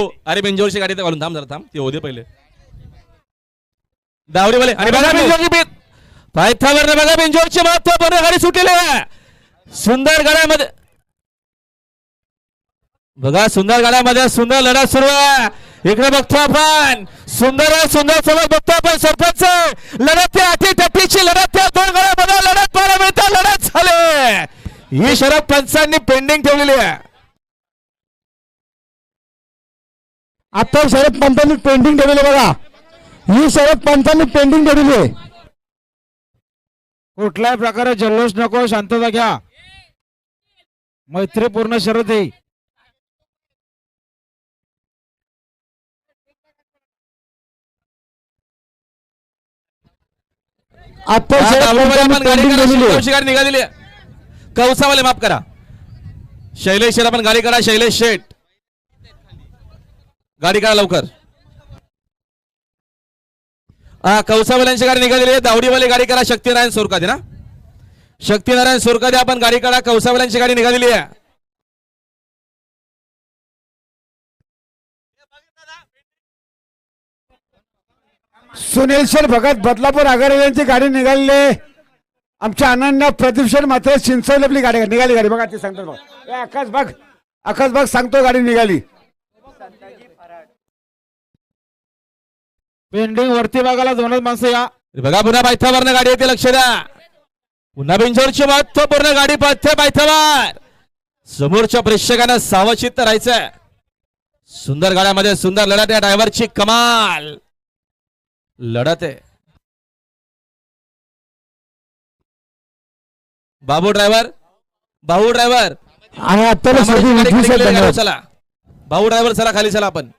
हो, अरे बेंजोरची गाडी घालून थांब जरा थांब. ते होते पहिले. दावडीवाले अरे बघा बेंजोरची पायथावर बघा बेंजोरची महत्त्वपूर्ण गाडी सुटलेली आहे. सुंदर गाड्यामध्ये बघा सुंदर गाड्यामध्ये सुंदर लढा सुरू आहे. इकडे बघतो आपण. सुंदर आहे सुंदर सोबत बघतो आपण सरपंच. लढत ते अटी टप्पीची लढत त्या दोन बघा लढत पाहायला मिळतात लढत झाले. ही शरद पंचांनी पेंडिंग ठेवलेली आहे. आता शरद पंतांनी पेंटिंग ठेवलेली बघा. ही शरद पंतांनी पेंटिंग ठेवलेली आहे. कुठल्याही प्रकारे जल्लोष नको शांतता घ्या. मैत्रीपूर्ण शरद आहे. आता हा, शरद पंतांनी पेंटिंग ठेवलेली आहे निघालेली आहे. कौसावाले माफ करा. शैलेश शेठ आपण गाडी करा शैलेश शेठ. गाडी काढा लवकर. हा कौसावाल्यांची गाडी निघालेली आहे. दावडीवाली गाडी करा शक्तीनारायण सोरकादे ना. शक्तीनारायण सोरकादे आपण गाडी काढा. कौसावाल्यांची गाडी निघालेली आहे. सुनील सर भगत बदलापूर आघाडी यांची गाडी निघालेली आमच्या अनन्या प्रदीप सर मात्र चिंचवली आपली गाडी निघाली गाडी. बघा ते सांगतो आकाश बघ. आकाश बघ सांगतो गाडी निघाली. पेंडिंग वरती बघायला दोनच माणसं या. बघा पुन्हा पायथ्यावर गाडी येते लक्ष द्या. पुन्हा बिंजोरची महत्त्वपूर्ण गाडी पाथ्य पायथ्यावर. समोरच्या प्रेक्षकांना सावचित्त राहायचंय. सुंदर गाड्यामध्ये सुंदर लढत आहे ड्रायव्हरची कमाल. लढत आहे. बाबू ड्रायव्हर भाऊ ड्रायव्हर. आणि आता चला. भाऊ ड्रायव्हर चला खाली चला आपण.